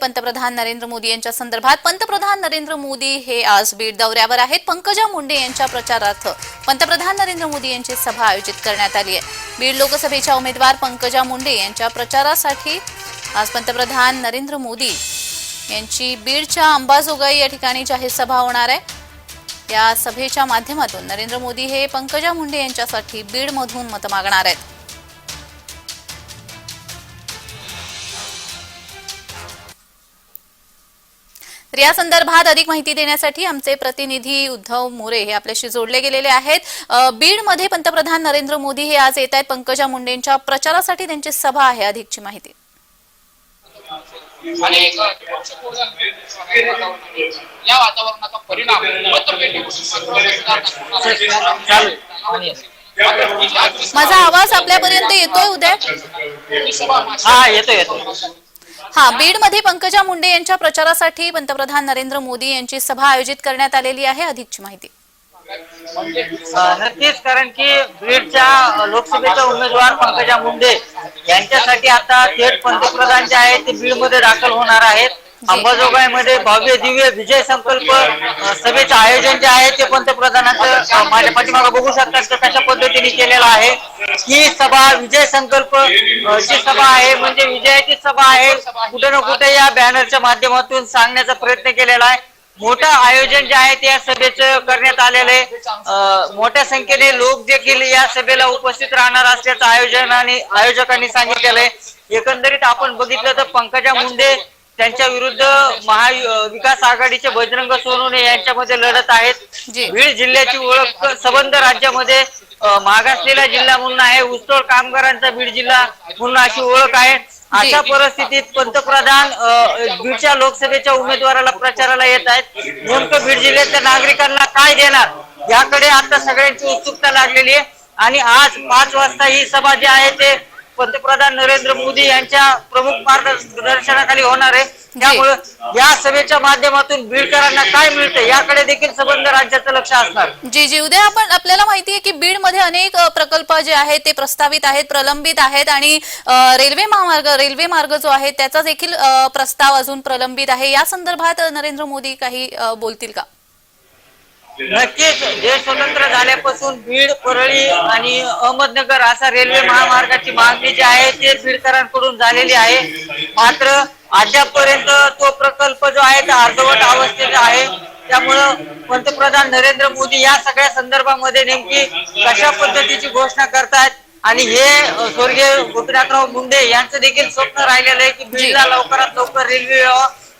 पंतप्रधान नरेंद्र मोदी यांच्या संदर्भात पंतप्रधान नरेंद्र मोदी हे आज बीड दौऱ्यावर आहेत. पंकजा मुंडे यांच्या प्रचारार्थ पंतप्रधान नरेंद्र मोदी यांची सभा आयोजित करण्यात आली आहे. बीड लोकसभेच्या उमेदवार पंकजा मुंडे यांच्या प्रचारासाठी आज पंतप्रधान नरेंद्र मोदी यांची बीडच्या अंबाजोगाई या ठिकाणी जाहीर सभा होणार आहे. या सभेच्या माध्यमातून नरेंद्र मोदी हे पंकजा मुंडे यांच्यासाठी बीडमधून मतं मागणार आहेत. तर या संदर्भात अधिक माहिती देण्यासाठी आमचे प्रतिनिधी उद्धव मोरे हे आपल्याशी जोडले गेलेले आहेत. बीडमध्ये पंतप्रधान नरेंद्र मोदी हे आज येत आहेत. पंकजा मुंडेंच्या प्रचारासाठी त्यांची सभा आहे अधिकची माहिती. आणि एक या वातावरणाचा परिणाम मतपेटीवर माझा आवाज आपल्यापर्यंत येतोय उदय? हा येतो येतो हा बीडमध्ये पंकजा मुंडे यांच्या प्रचारासाठी पंतप्रधान नरेंद्र मोदी यांची सभा आयोजित करण्यात आलेली आहे. अधिकची माहिती. नक्कीच कारण की बीडच्या लोकसभेचा उमेदवार पंकजा मुंडे यांच्यासाठी आता थेट पंतप्रधान जे आहेत ते बीडमध्ये दाखल होणार आहेत. अंबाजोगाईमध्ये भव्य दिव्य विजय संकल्प सभेचं आयोजन जे आहे ते पंतप्रधानांचं माझ्या पाठीमागे बघू शकतात कशा पद्धतीने केलेलं आहे. ही सभा विजय संकल्प ची सभा आहे म्हणजे विजयाची आहे. कुठे ना कुठे या बॅनरच्या माध्यमातून सांगण्याचा प्रयत्न केलेला आहे. मोठं आयोजन जे आहे ते या सभेचं करण्यात आलेलं आहे. मोठ्या संख्येने लोक देखील या सभेला उपस्थित राहणार असल्याचं आयोजन आणि आयोजकांनी सांगितलेलं आहे. एकंदरीत आपण बघितलं तर पंकजा मुंडे त्यांच्या विरुद्ध महाविकास आघाडीचे बजरंग सोनवणे यांच्यामध्ये लढत आहेत. जी. बीड जिल्ह्याची ओळख संबंध राज्यामध्ये मागासलेला जिल्हा म्हणून आहे. ऊसतोड कामगारांचा बीड जिल्हा म्हणून अशी ओळख आहे. अशा परिस्थितीत पंतप्रधान बीडच्या लोकसभेच्या उमेदवाराला प्रचाराला येत आहेत. नेमकं बीड जिल्ह्यातल्या नागरिकांना काय देणार? याकडे आता सगळ्यांची उत्सुकता लागलेली आहे. आणि आज पाच वाजता ही सभा जी आहे ते पंतप्रधान नरेंद्र मोदी यांच्या प्रमुख मार्गदर्शनाखाली होणार आहे. त्यामुळे या सभेच्या माध्यमातून बीडकरांना काय मिळतं याकडे देखील संबंध राज्याचं लक्ष असणार. जी जी. उद्या आपण आपल्याला माहिती आहे की बीडमध्ये अनेक अ, प्रकल्प जे आहेत ते प्रस्तावित आहेत प्रलंबित आहेत आणि रेल्वे महामार्ग रेल्वे मार्ग जो आहे त्याचा देखील प्रस्ताव अजून प्रलंबित आहे. या संदर्भात नरेंद्र मोदी काही बोलतील का? नक्कीच. देश स्वतंत्र झाल्यापासून बीड परळी आणि अहमदनगर असा रेल्वे महामार्गाची मागणी जी आहे ते बीडकरांकडून झालेली आहे. मात्र अद्यापपर्यंत तो प्रकल्प जो आहे तो अर्धवट अवस्थेत आहे. त्यामुळं पंतप्रधान नरेंद्र मोदी या सगळ्या संदर्भामध्ये नेमकी कशा पद्धतीची घोषणा करतायत? आणि हे स्वर्गीय गोपीनाथराव मुंडे यांचं देखील स्वप्न राहिलेलं आहे की बीडला लवकरात लवकर रेल्वे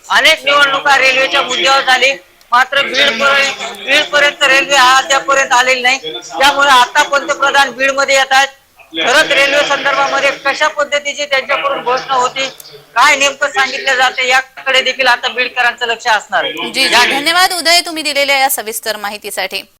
अनेक निवडणुका रेल्वेच्या मुद्द्यावर झाली. मात्र बीड पर्यंत बीड पर्यंत रेल्वे हा अद्यापर्यंत आलेली नाही. त्यामुळे आता पंतप्रधान बीडमध्ये येत आहेत. खरंच रेल्वे संदर्भामध्ये कशा पद्धतीची त्यांच्याकडून घोषणा होती काय नेमकं सांगितलं जाते याकडे देखील आता बीडकरांचं लक्ष असणार जी. धन्यवाद. उदय तुम्ही दिलेल्या या सविस्तर माहितीसाठी.